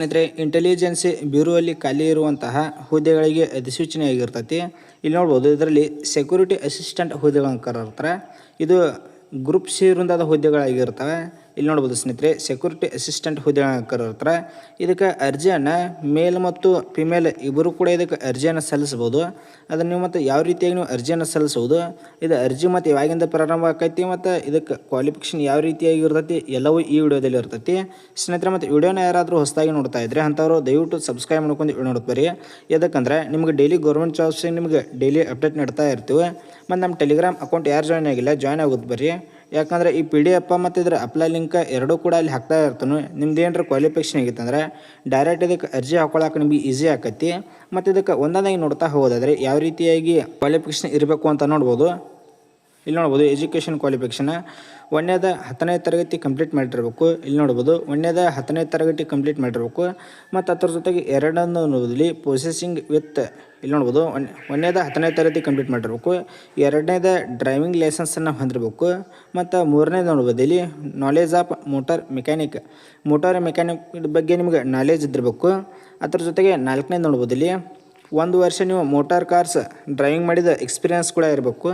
ಸ್ನೇಹಿತರೆ ಇಂಟೆಲಿಜೆನ್ಸಿ ಬ್ಯೂರೋಲ್ಲಿ ಖಾಲಿ ಇರುವಂತಹ ಹುದ್ದೆಗಳಿಗೆ ಅಧಿಸೂಚನೆ ಆಗಿರ್ತೈತಿ ಇಲ್ಲಿ ನೋಡ್ಬೋದು, ಇದರಲ್ಲಿ ಸೆಕ್ಯೂರಿಟಿ ಅಸಿಸ್ಟೆಂಟ್ ಹುದ್ದೆಗಳನ್ನು ಕರೆದಿರ್ತಾರೆ. ಇದು ಗ್ರೂಪ್ ಸಿ ವೃಂದದ ಹುದ್ದೆಗಳಾಗಿರ್ತವೆ. ಇಲ್ಲಿ ನೋಡ್ಬೋದು ಸ್ನೇಹಿತರೆ ಸೆಕ್ಯೂರಿಟಿ ಅಸಿಸ್ಟೆಂಟ್ ಹುದ್ದೆ ಹತ್ರ. ಇದಕ್ಕೆ ಅರ್ಜಿಯನ್ನು ಮೇಲ್ ಮತ್ತು ಫಿಮೇಲ್ ಇಬ್ಬರು ಕೂಡ ಇದಕ್ಕೆ ಅರ್ಜಿಯನ್ನು ಸಲ್ಲಿಸ್ಬೋದು ಅದನ್ನು ನೀವು ಮತ್ತು ಯಾವ ರೀತಿಯಾಗಿ ನೀವು ಅರ್ಜಿಯನ್ನು ಸಲ್ಲಿಸ್ಬೋದು ಇದು ಅರ್ಜಿ ಮತ್ತು ಯಾವಾಗಿಂದ ಪ್ರಾರಂಭ ಆಕೈತಿ ಮತ್ತು ಇದಕ್ಕೆ ಕ್ವಾಲಿಫಿಕೇಷನ್ ಯಾವ ರೀತಿಯಾಗಿ ಇರ್ತೈತಿ, ಎಲ್ಲವೂ ಈ ವಿಡಿಯೋದಲ್ಲಿ ಇರ್ತೈತಿ. ಸ್ನೇಹಿತರೆ, ಮತ್ತು ವಿಡಿಯೋನ ಯಾರಾದರೂ ಹೊಸದಾಗಿ ನೋಡ್ತಾ ಇದ್ರೆ ಅಂಥವ್ರು ದಯವಿಟ್ಟು ಸಬ್ಸ್ಕ್ರೈಬ್ ಮಾಡ್ಕೊಂಡು ನೋಡ್ತಾರೆ ಯಾಕಂದರೆ ನಿಮಗೆ ಡೈಲಿ ಗೌರ್ಮೆಂಟ್ ಜಾಬ್ಸ್ ನಿಮಗೆ ಡೈಲಿ ಅಪ್ಡೇಟ್ ನೀಡ್ತಾ ಇರ್ತೀವಿ. ಮತ್ತು ನಮ್ಮ ಟೆಲಿಗ್ರಾಮ್ ಅಕೌಂಟ್ ಯಾರು ಜಾಯ್ನ್ ಆಗಿಲ್ಲ ಜಾಯ್ನ್ ಆಗೋದು ಬರ್ರಿ. ಯಾಕಂದ್ರೆ ಈ ಪಿ ಡಿ ಎಫ್ ಮತ್ತು ಇದ್ರ ಅಪ್ಲೈ ಲಿಂಕ್ ಎರಡೂ ಕೂಡ ಅಲ್ಲಿ ಹಾಕ್ತಾ ಇರ್ತಾನೆ. ನಿಮ್ದು ಏನಾರ ಕ್ವಾಲಿಫಿಕೇಷನ್ ಆಗಿತ್ತಂದ್ರೆ ಡೈರೆಕ್ಟ್ ಇದಕ್ಕೆ ಅರ್ಜಿ ಹಾಕೊಳಕ್ಕೆ ನಿಮಗೆ ಈಸಿ ಆಕತಿ. ಮತ್ತು ಇದಕ್ಕೆ ಒಂದೊಂದಾಗಿ ನೋಡ್ತಾ ಹೋಗೋದಾದ್ರೆ ಯಾವ ರೀತಿಯಾಗಿ ಕ್ವಾಲಿಫಿಕೇಷನ್ ಇರಬೇಕು ಅಂತ ನೋಡ್ಬೋದು. ಇಲ್ಲಿ ನೋಡ್ಬೋದು ಎಜುಕೇಷನ್ ಕ್ವಾಲಿಫಿಕೇಷನ್ ಒಂದನೇದ ಹತ್ತನೇ ತರಗತಿ ಕಂಪ್ಲೀಟ್ ಮಾಡಿರಬೇಕು. ಇಲ್ಲಿ ನೋಡ್ಬೋದು, ಒಂದನೇದ ಹತ್ತನೇ ತರಗತಿ ಕಂಪ್ಲೀಟ್ ಮಾಡಿರಬೇಕು. ಮತ್ತು ಅದ್ರ ಜೊತೆಗೆ ಎರಡನೇ ನೋಡೋದಿಲ್ಲಿ ಪ್ರೊಸೆಸಿಂಗ್ ವಿತ್ ಇಲ್ಲಿ ನೋಡ್ಬೋದು ಒನ್ ಒಂದನೇದ ಹತ್ತನೇ ತರಗತಿ ಕಂಪ್ಲೀಟ್ ಮಾಡಿರಬೇಕು. ಎರಡನೇದ ಡ್ರೈವಿಂಗ್ ಲೈಸೆನ್ಸನ್ನು ಹೊಂದಿರಬೇಕು. ಮತ್ತು ಮೂರನೇದು ನೋಡ್ಬೋದು, ಇಲ್ಲಿ knowledge of motor mechanic motor mechanic ಬಗ್ಗೆ ನಿಮಗೆ ನಾಲೆಜ್ ಇದ್ದಿರಬೇಕು. ಅದ್ರ ಜೊತೆಗೆ ನಾಲ್ಕನೇದು ನೋಡ್ಬೋದು, ಇಲ್ಲಿ ಒಂದು ವರ್ಷ ನೀವು ಮೋಟಾರ್ ಕಾರ್ಸ್ ಡ್ರೈವಿಂಗ್ ಮಾಡಿದ ಎಕ್ಸ್ಪೀರಿಯನ್ಸ್ ಕೂಡ ಇರಬೇಕು.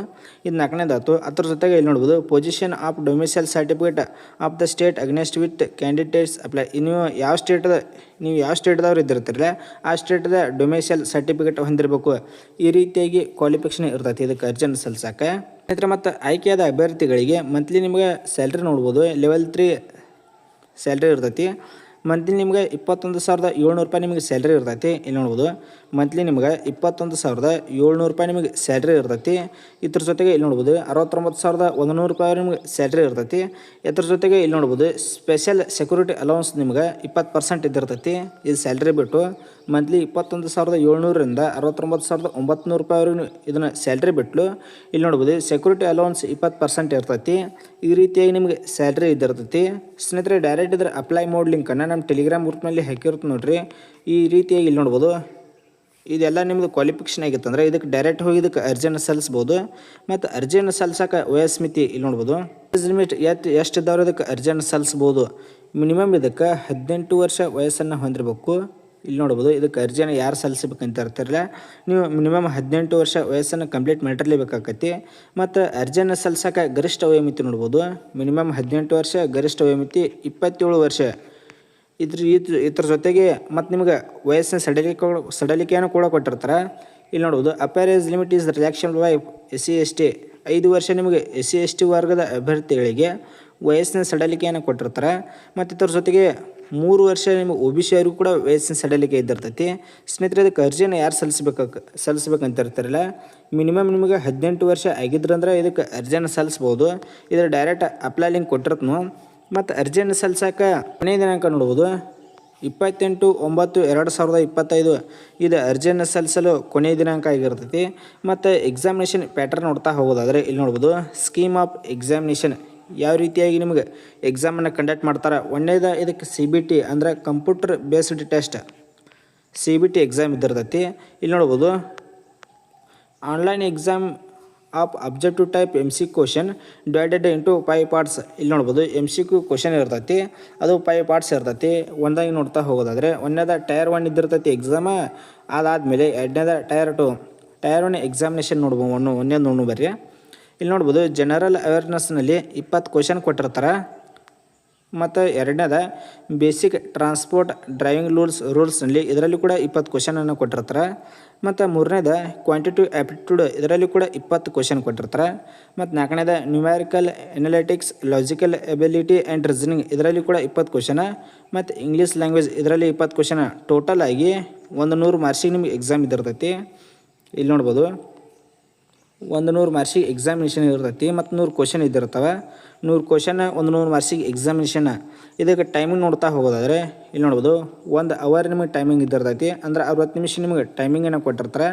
ಇದು ನಾಲ್ಕನೇದಾತು ಅದ್ರ ಜೊತೆಗೆ ಇಲ್ಲಿ ನೋಡ್ಬೋದು position of domicile certificate of the state against with candidates apply ನೀವು ಯಾವ ಸ್ಟೇಟ್ದ ನೀವು ಯಾವ ಸ್ಟೇಟ್ದವ್ರು ಇದ್ದಿರ್ತೀರಲ್ಲ, ಆ ಸ್ಟೇಟ್ದ ಡೊಮಿಸೈಲ್ ಸರ್ಟಿಫಿಕೇಟ್ ಹೊಂದಿರಬೇಕು. ಈ ರೀತಿಯಾಗಿ ಕ್ವಾಲಿಫಿಕೇಷನ್ ಇರ್ತೈತಿ. ಇದಕ್ಕೆ ಅರ್ಜೆಂಟ್ ಸಲ್ಸಕ್ಕೆ ಸ್ನೇಹಿತರೆ, ಮತ್ತು ಆಯ್ಕೆಯಾದ ಅಭ್ಯರ್ಥಿಗಳಿಗೆ ಮಂತ್ಲಿ ನಿಮಗೆ ಸ್ಯಾಲ್ರಿ ನೋಡ್ಬೋದು. ಲೆವೆಲ್ ತ್ರೀ ಸ್ಯಾಲ್ರಿ ಇರ್ತೈತಿ. ಮಂತ್ಲಿ ನಿಮಗೆ ಇಪ್ಪತ್ತೊಂದು ಸಾವಿರದ ಏಳ್ನೂರು ರೂಪಾಯಿ ನಿಮಗೆ ಸ್ಯಾಲ್ರಿ ಇರ್ತೈತಿ. ಇಲ್ಲಿ ನೋಡ್ಬೋದು ಮಂತ್ಲಿ ನಿಮ್ಗೆ ಇಪ್ಪತ್ತೊಂದು ಸಾವಿರದ ಏಳ್ನೂರು ರೂಪಾಯಿ ನಿಮಗೆ ಸ್ಯಾಲ್ರಿ ಇರ್ತೈತಿ. ಇದ್ರ ಜೊತೆಗೆ ಇಲ್ಲಿ ನೋಡ್ಬೋದು ಅರವತ್ತೊಂಬತ್ತು ಸಾವಿರದ ಒಂದು ನೂರು ರೂಪಾಯಿ ನಿಮಗೆ ಸ್ಯಾಲ್ರಿ ಇರ್ತೈತಿ. ಇದ್ರ ಜೊತೆಗೆ ಇಲ್ಲಿ ನೋಡ್ಬೋದು ಸ್ಪೆಷಲ್ ಸೆಕ್ಯೂರಿಟಿ ಅಲೌನ್ಸ್ ನಿಮ್ಗೆ ಇಪ್ಪತ್ತು ಪರ್ಸೆಂಟ್ ಇದ್ದಿರ್ತೈತಿ. ಇದು ಸ್ಯಾಲ್ರಿ ಬಿಟ್ಟು ಮಂತ್ಲಿ ಇಪ್ಪತ್ತೊಂದು ಸಾವಿರದ ಏಳ್ನೂರರಿಂದ ಅರವತ್ತೊಂಬತ್ತು ಸಾವಿರದ ಒಂಬತ್ತು ರೂಪಾಯಿವರೆಗೂ ಇದನ್ನು ಸ್ಯಾಲ್ರಿ ಬಿಟ್ಟು ಇಲ್ಲಿ ನೋಡ್ಬೋದು ಸೆಕ್ಯೂರಿಟಿ ಅಲೌನ್ಸ್ ಇಪ್ಪತ್ತು ಪರ್ಸೆಂಟ್ ಇರ್ತೈತಿ. ಈ ರೀತಿಯಾಗಿ ನಿಮಗೆ ಸ್ಯಾಲ್ರಿ ಇದ್ದಿರ್ತೈತಿ. ಸ್ನೇಹಿತರೆ ಡೈರೆಕ್ಟ್ ಇದ್ರೆ ಅಪ್ಲೈ ಮೋಡ್ ಲಿಂಕನ್ನು ನಮ್ಮ ಟೆಲಿಗ್ರಾಮ್ ಗ್ರೂಪ್ನಲ್ಲಿ ಹಾಕಿರುತ್ತೆ ನೋಡಿರಿ. ಈ ರೀತಿಯಾಗಿ ಇಲ್ಲಿ ನೋಡ್ಬೋದು ಇದೆಲ್ಲ ನಿಮ್ಮದು ಕ್ವಾಲಿಫಿಕೇಷನ್ ಆಗಿತ್ತಂದ್ರೆ ಇದಕ್ಕೆ ಡೈರೆಕ್ಟ್ ಹೋಗಿ ಇದಕ್ಕೆ ಅರ್ಜಿಯನ್ನು ಸಲ್ಲಿಸ್ಬೋದು. ಮತ್ತು ಅರ್ಜಿಯನ್ನು ಸಲ್ಲಿಸೋಕೆ ವಯಸ್ಮಿತಿ ಇಲ್ಲಿ ನೋಡ್ಬೋದು. ಏಜ್ ಲಿಮಿಟ್ ಎತ್ತು ಎಷ್ಟು ಇದ್ದವ್ರು ಇದಕ್ಕೆ ಅರ್ಜಿಯನ್ನು ಸಲ್ಲಿಸ್ಬೋದು ಮಿನಿಮಮ್ ಇದಕ್ಕೆ ಹದಿನೆಂಟು ವರ್ಷ ವಯಸ್ಸನ್ನು ಹೊಂದಿರಬೇಕು. ಇಲ್ಲಿ ನೋಡ್ಬೋದು, ಇದಕ್ಕೆ ಅರ್ಜಿಯನ್ನು ಯಾರು ಸಲ್ಲಿಸಬೇಕಂತ ಇರ್ತಾರಲ್ಲ, ನೀವು ಮಿನಿಮಮ್ ಹದಿನೆಂಟು ವರ್ಷ ವಯಸ್ಸನ್ನು ಕಂಪ್ಲೀಟ್ ಮಾಡಿರಲೇಬೇಕಾಕತಿ ಮತ್ತು ಅರ್ಜಿಯನ್ನು ಸಲ್ಲಿಸೋಕೆ ಗರಿಷ್ಠ ವಯೋಮಿತಿ ನೋಡ್ಬೋದು. ಮಿನಿಮಮ್ ಹದಿನೆಂಟು ವರ್ಷ ಗರಿಷ್ಠ ವಯೋಮಿತಿ ಇಪ್ಪತ್ತೇಳು ವರ್ಷ. ಇದ್ರ ಇದ್ರ ಜೊತೆಗೆ ಮತ್ತು ನಿಮ್ಗೆ ವಯಸ್ಸಿನ ಸಡಲಿಕೆ ಸಡಲಿಕೆಯನ್ನು ಕೂಡ ಕೊಟ್ಟಿರ್ತಾರೆ. ಇಲ್ಲಿ ನೋಡ್ಬೋದು upper limit is relaxation by S C S T ಐದು ವರ್ಷ ನಿಮಗೆ ಎಸ್ ಸಿ ಎಸ್ ಟಿ ವರ್ಗದ ಅಭ್ಯರ್ಥಿಗಳಿಗೆ ವಯಸ್ಸಿನ ಸಡಲಿಕೆಯನ್ನು ಕೊಟ್ಟಿರ್ತಾರೆ. ಮತ್ತು ಇದ್ರ ಜೊತೆಗೆ ಮೂರು ವರ್ಷ ನಿಮಗೆ ಒ ಬಿ ಸಿ ಅವ್ರಿಗೂ ಕೂಡ ವಯಸ್ಸಿನ ಸಡಲಿಕೆ ಇದ್ದಿರ್ತೈತಿ. ಸ್ನೇಹಿತರೆ ಅದಕ್ಕೆ ಅರ್ಜಿಯನ್ನು ಯಾರು ಸಲ್ಲಿಸ್ಬೇಕು ಸಲ್ಲಿಸ್ಬೇಕಂತ ಇರ್ತಾರಲ್ಲ ಮಿನಿಮಮ್ ನಿಮಗೆ ಹದಿನೆಂಟು ವರ್ಷ ಆಗಿದ್ರಂದ್ರೆ ಇದಕ್ಕೆ ಅರ್ಜಿಯನ್ನು ಸಲ್ಲಿಸ್ಬೋದು. ಇದರ ಡೈರೆಕ್ಟ್ ಅಪ್ಲೈ ಲಿಂಕ್ ಕೊಟ್ಟಿರ್ತನು. ಮತ್ತು ಅರ್ಜಿಯನ್ನು ಸಲ್ಸಕ್ಕೆ ಕೊನೆಯ ದಿನಾಂಕ ನೋಡ್ಬೋದು. ಇಪ್ಪತ್ತೆಂಟು ಒಂಬತ್ತು ಎರಡು ಸಾವಿರದ ಇಪ್ಪತ್ತೈದು. ಇದು ಅರ್ಜಿಯನ್ನು ಸಲ್ಲಿಸಲು ಕೊನೆಯ ದಿನಾಂಕ ಆಗಿರ್ತೈತಿ. ಮತ್ತು ಎಕ್ಸಾಮಿನೇಷನ್ ಪ್ಯಾಟರ್ನ್ ನೋಡ್ತಾ ಹೋಗೋದಾದರೆ ಇಲ್ಲಿ ನೋಡ್ಬೋದು. ಸ್ಕೀಮ್ ಆಫ್ ಎಕ್ಸಾಮಿನೇಷನ್ ಯಾವ ರೀತಿಯಾಗಿ ನಿಮಗೆ ಎಕ್ಸಾಮನ್ನು ಕಂಡಕ್ಟ್ ಮಾಡ್ತಾರೆ? ಒಂದೇದ ಇದಕ್ಕೆ ಸಿ ಬಿ ಟಿ ಅಂದರೆ computer based test C B T exam ಇದ್ದಿರ್ತೈತಿ. ಇಲ್ಲಿ ನೋಡ್ಬೋದು. Online exam of objective type M C question divided into five parts ಇಲ್ಲಿ ನೋಡ್ಬೋದು ಎಂ ಸಿ ಕ್ಯೂ ಕ್ವಶನ್ ಇರ್ತೈತಿ, ಅದು ಫೈವ್ ಪಾರ್ಟ್ಸ್ ಇರ್ತೈತಿ. ಒಂದಾಗಿ ನೋಡ್ತಾ ಹೋಗೋದಾದರೆ, ಒಂದನೇದ ಟೈರ್ ಒನ್ ಇದ್ದಿರ್ತೈತಿ ಎಕ್ಸಾಮ ಅದಾದಮೇಲೆ ಎರಡನೇದ tier two tier one examination ನೋಡ್ಬೋದು ಒಂದು ಒಂದೇ ನೋಡು ಬರ್ರಿ. ಇಲ್ಲಿ ನೋಡ್ಬೋದು ಜನರಲ್ ಅವೇರ್ನೆಸ್ನಲ್ಲಿ ಇಪ್ಪತ್ತು ಕ್ವಶನ್ ಕೊಟ್ಟಿರ್ತಾರೆ. ಮತ್ತು ಎರಡನೇದ ಬೇಸಿಕ್ ಟ್ರಾನ್ಸ್ಪೋರ್ಟ್ ಡ್ರೈವಿಂಗ್ ರೂಲ್ಸ್ ರೂಲ್ಸ್ನಲ್ಲಿ ಇದರಲ್ಲಿ ಕೂಡ ಇಪ್ಪತ್ತು ಕ್ವಶನನ್ನು ಕೊಟ್ಟಿರ್ತಾರೆ. ಮತ್ತು ಮೂರನೇದ ಕ್ವಾಂಟಿಟಿವ್ ಆ್ಯಪ್ಟಿಟ್ಯೂಡ್ ಇದರಲ್ಲಿ ಕೂಡ ಇಪ್ಪತ್ತು ಕ್ವಶನ್ ಕೊಟ್ಟಿರ್ತಾರೆ. ಮತ್ತು ನಾಲ್ಕನೇದ numerical analytics logical ability and reasoning ಇದರಲ್ಲಿ ಕೂಡ ಇಪ್ಪತ್ತು ಕ್ವಶನ ಮತ್ತು ಇಂಗ್ಲೀಷ್ ಲ್ಯಾಂಗ್ವೇಜ್ ಇದರಲ್ಲಿ ಇಪ್ಪತ್ತು ಕ್ವಶನ ಟೋಟಲ್ ಆಗಿ ಒಂದು ನೂರು ಮಾರ್ಕ್ಸಿಗೆ ನಿಮಗೆ ಎಕ್ಸಾಮ್ ಇದ್ದಿರ್ತೈತಿ ಇಲ್ಲಿ ನೋಡ್ಬೋದು. ಒಂದು ನೂರು ಮಾರ್ಕ್ಸಿಗೆ ಎಕ್ಸಾಮಿನೇಷನ್ ಇರ್ತೈತಿ. ಮತ್ತು ನೂರು ಕ್ವಶನ್ ಇದ್ದಿರ್ತವೆ. ನೂರು ಕ್ವಶನ್ ಒಂದು ನೂರು ಮಾರ್ಕ್ಸಿಗೆ ಎಕ್ಸಾಮಿನೇಷನ್ ಇದಕ್ಕೆ ಟೈಮಿಂಗ್ ನೋಡ್ತಾ ಹೋಗೋದಾದರೆ, ಇಲ್ಲಿ ನೋಡ್ಬೋದು, ಒಂದು ಅವರ್ ನಿಮಗೆ ಟೈಮಿಂಗ್ ಇದ್ದಿರ್ತೈತಿ, ಅಂದ್ರೆ ಅರವತ್ತು ನಿಮಿಷ ನಿಮಗೆ ಟೈಮಿಂಗನ್ನು ಕೊಟ್ಟಿರ್ತಾರೆ.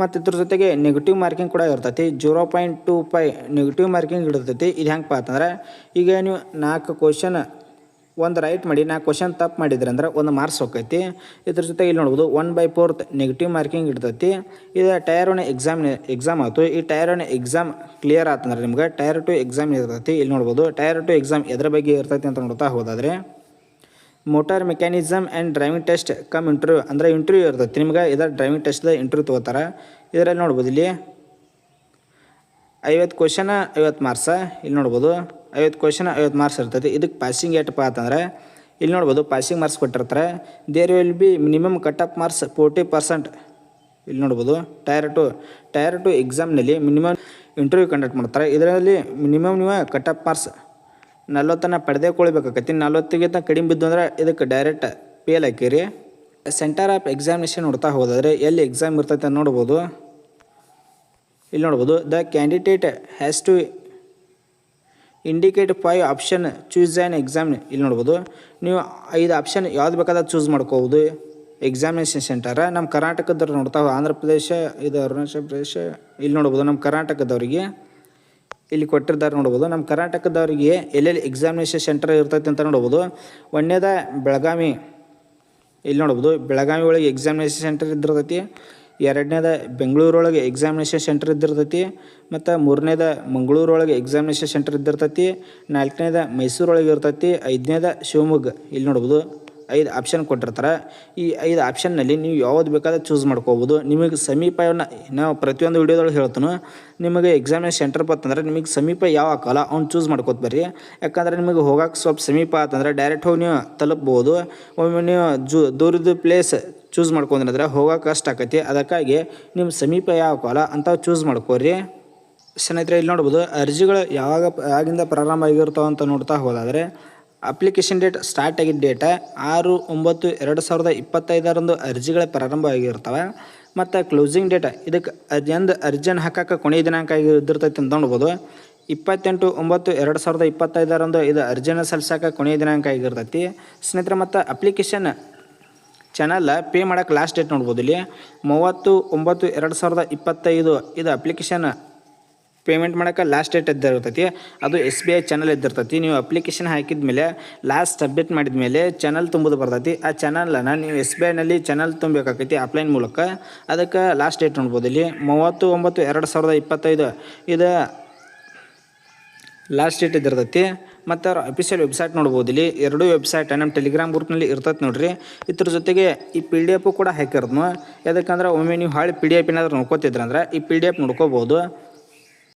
ಮತ್ತು ಇದ್ರ ಜೊತೆಗೆ ನೆಗೆಟಿವ್ ಮಾರ್ಕಿಂಗ್ ಕೂಡ ಇರ್ತೈತಿ zero point two five negative marking ಇರ್ತೈತಿ ಇದು ಹೆಂಗಪ್ಪ ಅಂತಂದ್ರೆ ಈಗ ನೀವು ನಾಲ್ಕು ಕ್ವಶನ್ ಒಂದು ರೈಟ್ ಮಾಡಿ, ನಾಲ್ಕು ಕ್ವಶನ್ ತಪ್ಪು ಮಾಡಿದ್ರೆ ಅಂದ್ರೆ ಒಂದು ಮಾರ್ಕ್ಸ್ ಹೋಗ್ತೈತಿ. ಇದ್ರ ಜೊತೆ ಇಲ್ಲಿ ನೋಡ್ಬೋದು one by fourth negative marking ಇರ್ತೈತಿ. ಇದು ಟೈರ್ ಒನ್ ಎಕ್ಸಾಮ್ ಎಕ್ಸಾಮ್ ಆಯಿತು ಈ ಟೈರ್ ಒನ್ ಎಕ್ಸಾಮ್ ಕ್ಲಿಯರ್ ಆತಂದ್ರೆ ನಿಮ್ಗೆ ಟೈರ್ ಟು ಎಕ್ಸಾಮ್ ಇರ್ತೈತಿ. ಇಲ್ಲಿ ನೋಡ್ಬೋದು ಟೈರ್ ಟು ಎಕ್ಸಾಮ್ ಎದ್ರ ಬಗ್ಗೆ ಇರ್ತೈತಿ ಅಂತ ನೋಡ್ತಾ ಹೋದಾದ್ರೆ motor mechanism and driving test cum interview ಅಂದರೆ ಇಂಟರ್ವ್ಯೂ ಇರ್ತೈತಿ. ನಿಮ್ಗೆ ಇದರ ಡ್ರೈವಿಂಗ್ ಟೆಸ್ಟ್ದ ಇಂಟರ್ವ್ಯೂ ತೊಗೋತಾರೆ. ಇದರಲ್ಲಿ ನೋಡ್ಬೋದು ಇಲ್ಲಿ ಐವತ್ತು ಕ್ವಶನ ಐವತ್ತು ಮಾರ್ಕ್ಸ ಇಲ್ಲಿ ನೋಡ್ಬೋದು ಐವತ್ತು ಕ್ವಶನ್ ಐವತ್ತು ಮಾರ್ಕ್ಸ್ ಇರ್ತೈತಿ. ಇದಕ್ಕೆ ಪಾಸಿಂಗ್ ಏಟಪ್ಪ ಅಂತಂದರೆ, ಇಲ್ಲಿ ನೋಡ್ಬೋದು ಪಾಸಿಂಗ್ ಮಾರ್ಕ್ಸ್ ಕೊಟ್ಟಿರ್ತಾರೆ. There will be minimum cut off marks forty percent ಇಲ್ಲಿ ನೋಡ್ಬೋದು ಟೈರ್ ಟು ಟೈರ್ ಟು ಎಕ್ಸಾಮ್ನಲ್ಲಿ ಮಿನಿಮಮ್ ಇಂಟರ್ವ್ಯೂ ಕಂಡಕ್ಟ್ ಮಾಡ್ತಾರೆ. ಇದರಲ್ಲಿ ಮಿನಿಮಮ್ ನೀವು ಕಟ್ ಆಫ್ ಮಾರ್ಕ್ಸ್ ನಲ್ವತ್ತನ್ನು ಪಡೆದೇ ಕೊಳ್ಬೇಕಾಕತಿ ನಲ್ವತ್ತಿಗಿಂತ ಕಡಿಮೆ ಬಿದ್ದು ಅಂದ್ರೆ ಇದಕ್ಕೆ ಡೈರೆಕ್ಟ್ ಪೇಲ್ ಹಾಕಿರಿ. ಸೆಂಟರ್ ಆಫ್ ಎಕ್ಸಾಮಿನೇಷನ್ ನೋಡ್ತಾ ಹೋದರೆ ಎಲ್ಲಿ ಎಕ್ಸಾಮ್ ಇರ್ತೈತೆ ನೋಡ್ಬೋದು. ಇಲ್ಲಿ ನೋಡ್ಬೋದು the candidate has to indicate five option choose an exam ಇಲ್ಲಿ ನೋಡ್ಬೋದು. ನೀವು ಐದು ಆಪ್ಷನ್ ಯಾವ್ದು ಬೇಕಾದ್ರೆ ಚೂಸ್ ಮಾಡ್ಕೋಬೋದು. ಎಕ್ಸಾಮಿನೇಷನ್ ಸೆಂಟರ ನಮ್ಮ ಕರ್ನಾಟಕದವ್ರು ನೋಡ್ತಾವೆ ಆಂಧ್ರ ಪ್ರದೇಶ, ಇದು ಅರುಣಾಚಲ ಪ್ರದೇಶ, ಇಲ್ಲಿ ನೋಡ್ಬೋದು ನಮ್ಮ ಕರ್ನಾಟಕದವರಿಗೆ. ಇಲ್ಲಿ ಕೊಟ್ಟಿರ್ತಾರೆ ನೋಡ್ಬೋದು. ನಮ್ಮ ಕರ್ನಾಟಕದವರಿಗೆ ಎಲ್ಲೆಲ್ಲಿ ಎಕ್ಸಾಮಿನೇಷನ್ ಸೆಂಟರ್ ಇರ್ತೈತೆ ಅಂತ ನೋಡ್ಬೋದು. ಒಂದೇದ ಬೆಳಗಾವಿ. ಇಲ್ಲಿ ನೋಡ್ಬೋದು, ಬೆಳಗಾವಿ ಒಳಗೆ ಎಕ್ಸಾಮಿನೇಷನ್ ಸೆಂಟರ್ ಇದ್ದಿರ್ತೈತಿ. ಎರಡನೇದ ಬೆಂಗಳೂರೊಳಗೆ ಎಕ್ಸಾಮಿನೇಷನ್ ಸೆಂಟರ್ ಇದ್ದಿರ್ತೈತಿ, ಮತ್ತು ಮೂರನೇದ ಮಂಗಳೂರೊಳಗೆ ಎಕ್ಸಾಮಿನೇಷನ್ ಸೆಂಟರ್ ಇದ್ದಿರ್ತೈತಿ, ನಾಲ್ಕನೇದ ಮೈಸೂರೊಳಗೆ ಇರ್ತೈತಿ, ಐದನೇದ ಶಿವಮೊಗ್ಗ. ಇಲ್ಲಿ ನೋಡ್ಬೋದು ಐದು ಆಪ್ಷನ್ ಕೊಟ್ಟಿರ್ತಾರೆ. ಈ ಐದು ಆಪ್ಷನ್ನಲ್ಲಿ ನೀವು ಯಾವ್ದು ಬೇಕಾದ ಚೂಸ್ ಮಾಡ್ಕೋಬೋದು. ನಿಮಗೆ ಸಮೀಪ ನಾವು ಪ್ರತಿಯೊಂದು ವಿಡಿಯೋದೊಳಗೆ ಹೇಳ್ತಾನು. ನಿಮಗೆ ಎಕ್ಸಾಮಿನೇಷನ್ ಸೆಂಟರ್ ಬತ್ತಂದ್ರೆ ನಿಮಗೆ ಸಮೀಪ ಯಾವ ಹಾಕಲ್ಲ ಅವ್ನು ಚೂಸ್ ಮಾಡ್ಕೋತ ಬರ್ರಿ. ಯಾಕಂದ್ರೆ ನಿಮಗೆ ಹೋಗಕ್ಕೆ ಸ್ವಲ್ಪ ಸಮೀಪ ಆತಂದ್ರೆ ಡೈರೆಕ್ಟ್ ಹೋಗಿ ನೀವು ತಲುಪ್ಬೋದು. ಒಮ್ಮೆ ನೀವು ಜೂ ದೂರದ ಪ್ಲೇಸ್ ಚೂಸ್ ಮಾಡ್ಕೊಂಡ್ರೆ ಹೋಗೋಕೆ ಕಷ್ಟ ಆಕತಿ. ಅದಕ್ಕಾಗಿ ನಿಮ್ಮ ಸಮೀಪ ಯಾವ ಕಾಲ ಅಂತ ಚೂಸ್ ಮಾಡ್ಕೋರಿ. ಸ್ನೇಹಿತರೆ, ಇಲ್ಲಿ ನೋಡ್ಬೋದು ಅರ್ಜಿಗಳು ಯಾವಾಗ ಯಾವಾಗಿಂದ ಪ್ರಾರಂಭ ಆಗಿರ್ತಾವೆ ಅಂತ ನೋಡ್ತಾ ಹೋದಾದರೆ ಅಪ್ಲಿಕೇಶನ್ ಡೇಟ್ ಸ್ಟಾರ್ಟ್ ಆಗಿದ್ದ ಡೇಟ ಆರು ಒಂಬತ್ತು ಎರಡು ಸಾವಿರದ ಇಪ್ಪತ್ತೈದರಂದು ಅರ್ಜಿಗಳ ಪ್ರಾರಂಭ ಆಗಿರ್ತವೆ. ಮತ್ತು ಕ್ಲೋಸಿಂಗ್ ಡೇಟ ಇದಕ್ಕೆ ಎಂದು ಅರ್ಜಿಯನ್ನು ಹಾಕಕ್ಕೆ ಕೊನೆಯ ದಿನಾಂಕ ಇದ್ದಿರ್ತೈತೆ ಅಂತ ನೋಡ್ಬೋದು. ಇಪ್ಪತ್ತೆಂಟು ಒಂಬತ್ತು ಎರಡು ಸಾವಿರದ ಇಪ್ಪತ್ತೈದರಂದು ಇದು ಅರ್ಜಿಯನ್ನು ಸಲ್ಲಿಸೋಕೆ ಕೊನೆಯ ದಿನಾಂಕ ಆಗಿರ್ತೈತಿ. ಸ್ನೇಹಿತರೆ, ಮತ್ತು ಅಪ್ಲಿಕೇಶನ್ ಚಾನಲ್ ಪೇ ಮಾಡೋಕ್ಕೆ ಲಾಸ್ಟ್ ಡೇಟ್ ನೋಡ್ಬೋದು ಇಲ್ಲಿ. ಮೂವತ್ತು, ಒಂಬತ್ತು, ಎರಡು ಸಾವಿರದ ಇಪ್ಪತ್ತೈದು ಇದು ಅಪ್ಲಿಕೇಶನ್ ಪೇಮೆಂಟ್ ಮಾಡೋಕ್ಕೆ ಲಾಸ್ಟ್ ಡೇಟ್ ಇದ್ದಿರ್ತೈತಿ. ಅದು ಎಸ್ ಬಿ ಐ ಚಾನಲ್ ಇದ್ದಿರ್ತೈತಿ. ನೀವು ಅಪ್ಲಿಕೇಶನ್ ಹಾಕಿದ ಮೇಲೆ ಲಾಸ್ಟ್ ಸಬ್ಮಿಟ್ ಮಾಡಿದ ಮೇಲೆ ಚಾನಲ್ ತುಂಬೋದು ಬರ್ತೈತಿ. ಆ ಚಾನಲನ್ನು ನೀವು ಎಸ್ ಬಿ ಐನಲ್ಲಿ ಚಾನಲ್ ತುಂಬಬೇಕಾಗೈತಿ ಆಫ್ಲೈನ್ ಮೂಲಕ. ಅದಕ್ಕೆ ಲಾಸ್ಟ್ ಡೇಟ್ ನೋಡ್ಬೋದು ಇಲ್ಲಿ. ಮೂವತ್ತು, ಒಂಬತ್ತು, ಎರಡು ಸಾವಿರದ ಇಪ್ಪತ್ತೈದು ಇದು ಲಾಸ್ಟ್ ಡೇಟ್ ಇದ್ದಿರ್ತೈತಿ. ಮತ್ತು ಅವ್ರ ಅಫಿಷಿಯಲ್ ವೆಬ್ಸೈಟ್ ನೋಡ್ಬೋದು. ಇಲ್ಲಿ ಎರಡೂ ವೆಬ್ಸೈಟ್ ನಮ್ಮ ಟೆಲಿಗ್ರಾಮ್ ಗ್ರೂಪ್ನಲ್ಲಿ ಇರ್ತೈತೆ ನೋಡ್ರಿ. ಇದ್ರ ಜೊತೆಗೆ ಈ ಪಿ ಡಿ ಎಫು ಕೂಡ ಹಾಕಿರೋದು ಯಾಕಂದ್ರೆ ಒಮ್ಮೆ ನೀವು ಹಾಳೆ ಪಿ ಡಿ ಎಫ್ ಏನಾದರೂ ನೋಡ್ಕೋತಿದ್ರಂದ್ರೆ ಈ ಪಿ ಡಿ ಎಫ್ ನೋಡ್ಕೋಬೋದು.